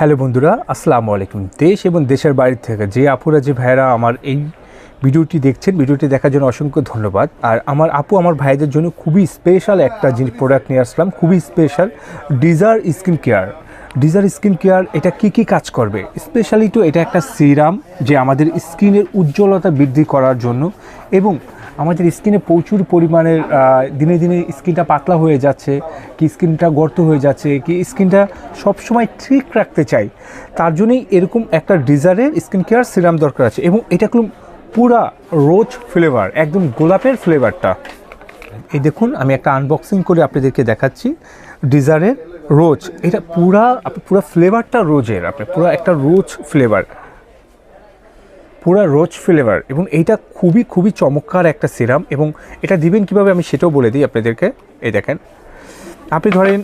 Hello বন্ধুরা, আসসালামু আলাইকুম। দেশ এবং দেশের বাইরে থেকে যে আপুরা, যে ভাইয়েরা আমার এই ভিডিওটি দেখছেন, ভিডিওটি দেখার জন্য অসংখ্য ধন্যবাদ। আর আমার আপু আমার ভাইদের জন্য খুবই স্পেশাল একটা জিনিস প্রোডাক্ট নিয়ে আসলাম, খুবই স্পেশাল ডিজার স্কিন কেয়ার ডিজার স্কিন কেয়ার এটা কি কি কাজ করবে? স্পেশালি তো এটা একটা সিরাম যে আমাদের স্কিনের উজ্জ্বলতা বৃদ্ধি করার জন্য এবং আমাদের স্কিনে প্রচুর পরিমাণের দিনে দিনে স্কিনটা পাতলা হয়ে যাচ্ছে, কি স্কিনটা গর্ত হয়ে যাচ্ছে, কি স্কিনটা সবসময় ঠিক রাখতে চাই। তার জন্যই এরকম একটা ডিজারের স্কিন কেয়ার সিরাম দরকার আছে এবং এটা কোনো পুরা রোজ ফ্লেভার, একদম গোলাপের ফ্লেভারটা। এই দেখুন, আমি একটা আনবক্সিং করে আপনাদেরকে দেখাচ্ছি, ডিজারের রোজ। এটা পুরা, পুরো ফ্লেভারটা রোজের আপনি পুরো একটা রোজ ফ্লেভার। পুরো রোজ ফ্লেভার এবং এইটা খুবই খুবই চমৎকার একটা সিরাম এবং এটা দিবেন কীভাবে আমি সেটাও বলে দিই আপনাদেরকে। এই দেখেন, আপনি ধরেন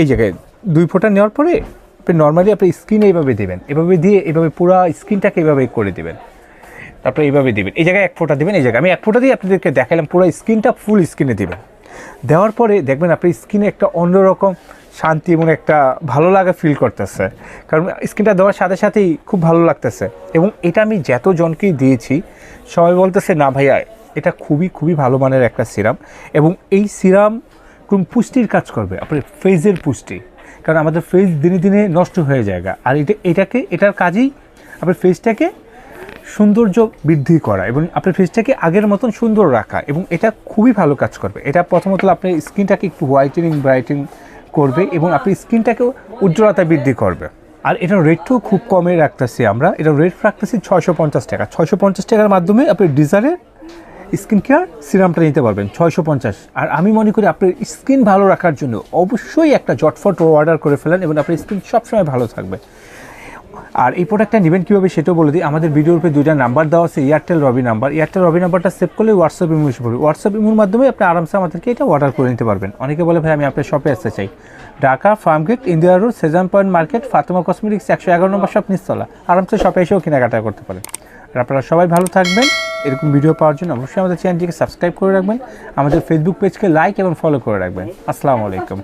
এই জায়গায় দুই ফোঁটা নেওয়ার পরে আপনি নর্মালি আপনি স্কিনে এইভাবে দেবেন, এভাবে দিয়ে এভাবে পুরো স্কিনটাকে এইভাবে করে দেবেন। তারপরে এইভাবে দিবেন। এই জায়গায় এক ফোঁটা দিবেন, এই জায়গায় আমি এক ফোঁটা দিয়ে আপনাদেরকে দেখালাম পুরো স্কিনটা ফুল স্কিনে দেবেন। দেওয়ার পরে দেখবেন আপনি স্কিনে একটা অন্যরকম শান্তি এবং একটা ভালো লাগা ফিল করতেছে। কারণ স্কিনটা দেওয়ার সাথে সাথেই খুব ভালো লাগতেছে। এবং এটা আমি যত জনকেই দিয়েছি, সবাই বলতেছে, না ভাইয়া, এটা খুবই খুবই ভালো মানের একটা সিরাম। এবং এই সিরাম কোন পুষ্টির কাজ করবে? আপনার ফেজের পুষ্টি। কারণ আমাদের ফেজ দিনে দিনে নষ্ট হয়ে যায় আর এটা, এটাকে, এটার কাজেই আপনার ফেজটাকে সৌন্দর্য বৃদ্ধি করা এবং আপনার ফেসটাকে আগের মতন সুন্দর রাখা এবং এটা খুবই ভালো কাজ করবে। এটা প্রথমত আপনার স্কিনটাকে একটু হোয়াইটেনিং ব্রাইটেনিং করবে এবং আপনি স্কিনটাকেও উজ্জ্বলতা বৃদ্ধি করবে। আর এটার রেটও খুব কমে রাখতেছি আমরা। এটার রেট রাখতেছি ছয়শো পঞ্চাশ টাকা। ছয়শো পঞ্চাশ টাকার মাধ্যমে আপনি ডিজারের স্কিন কেয়ার সিরামটা নিতে পারবেন, ছয়শো পঞ্চাশ। আর আমি মনে করি আপনার স্কিন ভালো রাখার জন্য অবশ্যই একটা জটফট অর্ডার করে ফেলেন এবং আপনার স্কিন সবসময় ভালো থাকবে। আর এই প্রোডাক্টটা নেবেন কীভাবে সেটাও বলে দিই। আমাদের ভিডিওর উপরে দুইটা নাম্বার দেওয়া আছে Airtel Robi number Airtel Robi নাম্বারটা সেভ করলে হোয়াটসঅ্যাপ ইমো এসে পড়বে। হোয়াটসঅ্যাপ ইমোর মাধ্যমে আপনি আরামসে আমাদেরকে এটা অর্ডার করে নিতে পারবেন। অনেকে বলে, ভাই, আমি আপনার শপে আসতে চাই। Dhaka Farmgate India road Sezan point market Fatema cosmetics একশো এগারো নম্বর শপ নিচতলা। আরামসে শপে এসেও কেনাকাটা করতে পারেন। আর আপনারা সবাই ভালো থাকবেন। এরকম ভিডিও পাওয়ার জন্য অবশ্যই আমাদের চ্যানেলটিকে সাবস্ক্রাইব করে রাখবেন। আমাদের ফেসবুক পেজকে লাইক এবং ফলো করে রাখবেন। আসসালামু আলাইকুম।